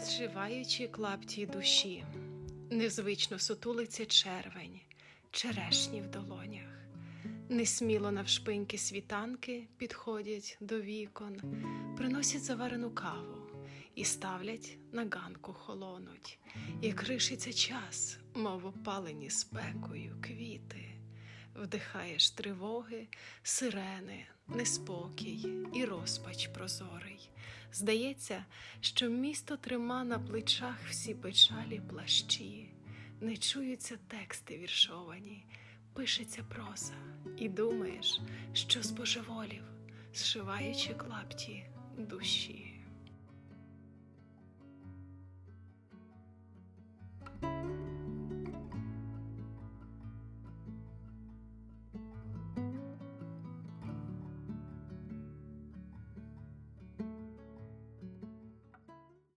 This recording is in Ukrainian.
Зшиваючи клапті душі, незвично сутулиться червень, черешні в долонях. Несміло навшпиньки світанки підходять до вікон, приносять заварену каву і ставлять на ганку холонуть, і кришиться час, мов опалені спекою квіти. Вдихаєш тривоги, сирени, неспокій і розпач прозорий. Здається, що місто трима на плечах всі печалі плащі, не чуються тексти віршовані, пишеться проза, і думаєш, що з божеволів, зшиваючи клапті душі.